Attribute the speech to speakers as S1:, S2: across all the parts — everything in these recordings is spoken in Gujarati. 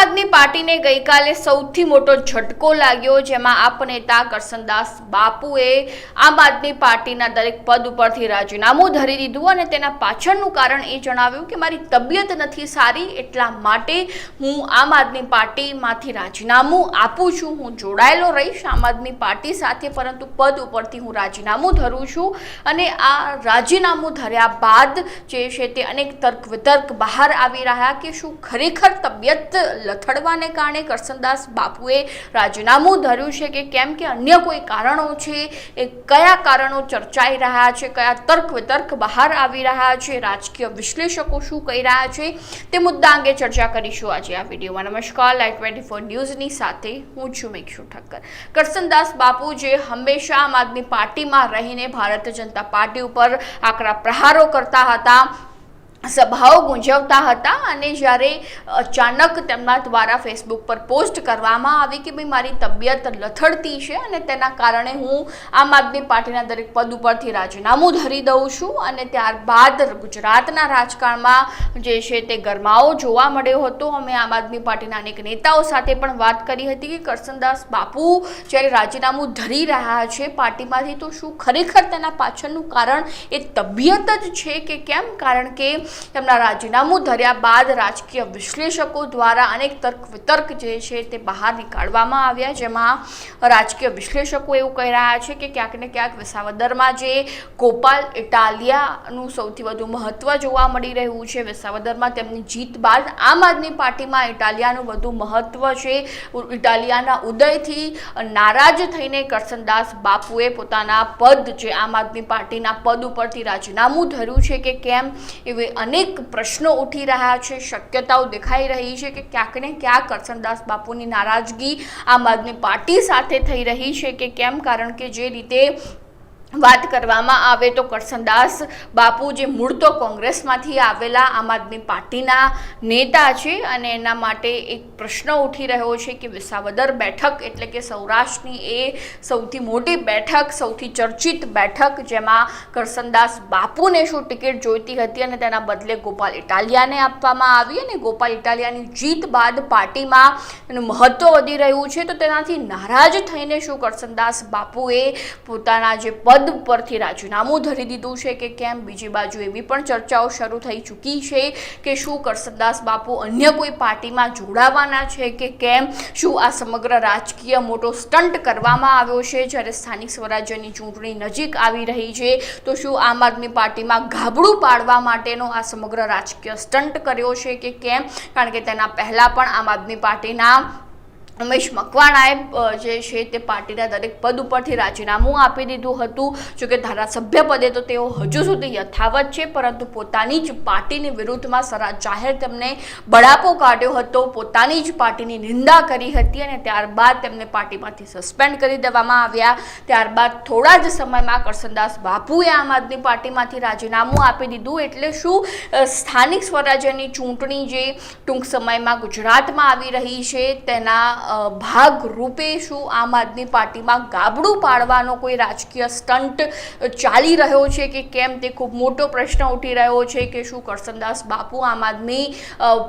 S1: આદમી પાર્ટીને ગઈકાલે સૌથી મોટો ઝટકો લાગ્યો, જેમાં આપ નેતા કરસનદાસ બાપુએ આમ આદમી પાર્ટીના દરેક પદ ઉપરથી રાજીનામું ધરી દીધું અને તેના પાછળનું કારણ એ જણાવ્યું કે મારી તબિયત નથી સારી, એટલા માટે હું આમ આદમી પાર્ટીમાંથી રાજીનામું આપું છું. હું જોડાયેલો રહીશ આમ આદમી પાર્ટી સાથે, પરંતુ પદ ઉપરથી હું રાજીનામું ધરું છું અને આ રાજીનામું ધર્યા બાદ જે છે તે અનેક તર્ક વિતર્ક બહાર આવી રહ્યા કે શું ખરેખર તબિયત લથડવાને કારણે કરસનદાસ બાપુએ રાજીનામું ધર્યું છે કે કેમ કે અન્ય કોઈ કારણો છે? એ કયા કારણો ચર્ચાઈ રહ્યા છે? કયા તર્ક વિતર્ક બહાર આવી રહ્યા છે? રાજકીય વિશ્લેષકો શું કહી રહ્યા છે? તે મુદ્દા અંગે ચર્ચા કરીશું આજે આ વિડીયોમાં. નમસ્કાર. લાઈવ ટ્વેન્ટી ફોર ન્યૂઝની સાથે હું છું મેક્ષુ ઠક્કર. કરસનદાસ બાપુ જે હંમેશા આમ આદમી પાર્ટીમાં રહીને ભારતીય જનતા પાર્ટી ઉપર આકરા પ્રહારો કરતા હતા સભાઓ ગુંજવતા હતા અને જ્યારે અચાનક તેમના દ્વારા ફેસબુક પર પોસ્ટ કરવામાં આવી કે ભાઈ, મારી તબિયત લથડતી છે અને તેના કારણે હું આમ આદમી પાર્ટીના દરેક પદ ઉપરથી રાજીનામું ધરી દઉં છું અને ત્યારબાદ ગુજરાતના રાજકારણમાં જે છે તે ગરમાવો જોવા મળ્યો હતો. અમે આમ આદમી પાર્ટીના અનેક નેતાઓ સાથે પણ વાત કરી હતી કે કરસનદાસ બાપુ જ્યારે રાજીનામું ધરી રહ્યા છે પાર્ટીમાંથી, તો શું ખરેખર તેના પાછળનું કારણ એ તબિયત જ છે કે કેમ? કારણ કે તેમના રાજીનામું ધર્યા બાદ રાજકીય વિશ્લેષકો દ્વારા અનેક તર્ક વિતર્ક જે છે તે બહાર નીકાળવામાં આવ્યા. જેમાં રાજકીય વિશ્લેષકો એવું કહી રહ્યા છે કે ક્યાંક ને ક્યાંક વિસાવદરમાં જે ગોપાલ ઇટાલિયાનું સૌથી વધુ મહત્વ જોવા મળી રહ્યું છે, વિસાવદરમાં તેમની જીત બાદ આમ આદમી પાર્ટીમાં ઇટાલિયાનું વધુ મહત્વ છે. ઇટાલિયાના ઉદયથી નારાજ થઈને કરસનદાસ બાપુએ પોતાના પદ જે આમ આદમી પાર્ટીના પદ ઉપરથી રાજીનામું ધર્યું છે કે કેમ, એવી અનેક પ્રશ્નો ઉઠી રહ્યા છે, શક્યતાઓ દેખાઈ રહી છે કે ક્યાંક ને ક્યાંક કરસનદાસ બાપુની નારાજગી આમ આદમી પાર્ટી સાથે થઈ રહી છે કે કેમ? કારણ કે જે રીતે વાત કરવામાં આવે તો કરસનદાસ બાપુ જે મૂળ તો કોંગ્રેસમાંથી આવેલા, આમ આદમી પાર્ટીના નેતા છે અને એના માટે એક પ્રશ્ન ઉઠી રહ્યો છે કે વિસાવદર બેઠક એટલે કે સૌરાષ્ટ્રની એ સૌથી મોટી બેઠક, સૌથી ચર્ચિત બેઠક જેમાં કરસનદાસ બાપુને શું ટિકિટ જોઈતી હતી અને તેના બદલે ગોપાલ ઇટાલિયાને આપવામાં આવી અને ગોપાલ ઇટાલિયાની જીત બાદ પાર્ટીમાં એનું મહત્ત્વ વધી રહ્યું છે, તો તેનાથી નારાજ થઈને શું કરસનદાસ બાપુએ પોતાના જે પદ પદ પરથી રાજીનામું ધરી દીધું છે કે કેમ? બીજી બાજુ એવી પણ ચર્ચાઓ શરૂ થઈ ચૂકી છે કે શું કરસનદાસ બાપુ અન્ય કોઈ પાર્ટીમાં જોડાવાના છે કે કેમ? શું આ સમગ્ર રાજકીય મોટો સ્ટન્ટ કરવામાં આવ્યો છે? જ્યારે સ્થાનિક સ્વરાજ્યની ચૂંટણી નજીક આવી રહી છે, તો શું આમ આદમી પાર્ટીમાં ગાબડું પાડવા માટેનો આ સમગ્ર રાજકીય સ્ટન્ટ કર્યો છે કે કેમ? કારણ કે તેના પહેલાં પણ આમ આદમી પાર્ટીના ઉમેશ મકવાણાએ જે છે તે પાર્ટીના દરેક પદ ઉપરથી રાજીનામું આપી દીધું હતું. જોકે ધારાસભ્ય પદે તો તેઓ હજુ સુધી યથાવત છે, પરંતુ પોતાની જ પાર્ટીની વિરુદ્ધમાં સરા, જાહેર તેમને બળાપો કાઢ્યો હતો. પોતાની જ પાર્ટીની નિંદા કરી હતી અને ત્યારબાદ તેમને પાર્ટીમાંથી સસ્પેન્ડ કરી દેવામાં આવ્યા. ત્યારબાદ થોડા જ સમયમાં કરસનદાસ બાપુએ આમ આદમી પાર્ટીમાંથી રાજીનામું આપી દીધું. એટલે શું સ્થાનિક સ્વરાજ્યની ચૂંટણી જે ટૂંક સમયમાં ગુજરાતમાં આવી રહી છે, તેના ભાગ રૂપે શું આમ આદમી પાર્ટીમાં ગાબડું પાડવાનો કોઈ રાજકીય સ્ટન્ટ ચાલી રહ્યો છે કે કેમ? તે ખૂબ મોટો પ્રશ્ન ઉઠી રહ્યો છે કે શું કરસનદાસ બાપુ આમ આદમી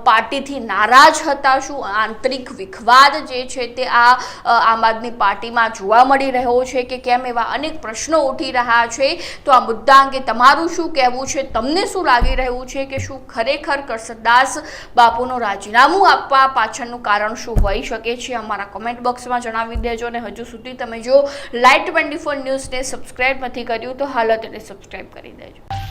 S1: પાર્ટીથી નારાજ હતા? શું આંતરિક વિખવાદ જે છે તે આ આમ આદમી પાર્ટીમાં જોવા મળી રહ્યો છે કે કેમ એવા અનેક પ્રશ્નો ઉઠી રહ્યા છે? તો આ મુદ્દા અંગે તમારું શું કહેવું છે? તમને શું લાગી રહ્યું છે કે શું ખરેખર કરસનદાસ બાપુનું રાજીનામું આપવા પાછળનું કારણ શું હોઈ શકે છે અમારા કોમેન્ટ બોક્સમાં જણાવી દેજો અને હજુ સુધી તમે જો લાઈટ ટ્વેન્ટી ફોર ન્યૂઝને સબસ્ક્રાઈબ નથી કર્યું તો હાલ તેને સબસ્ક્રાઈબ કરી દેજો.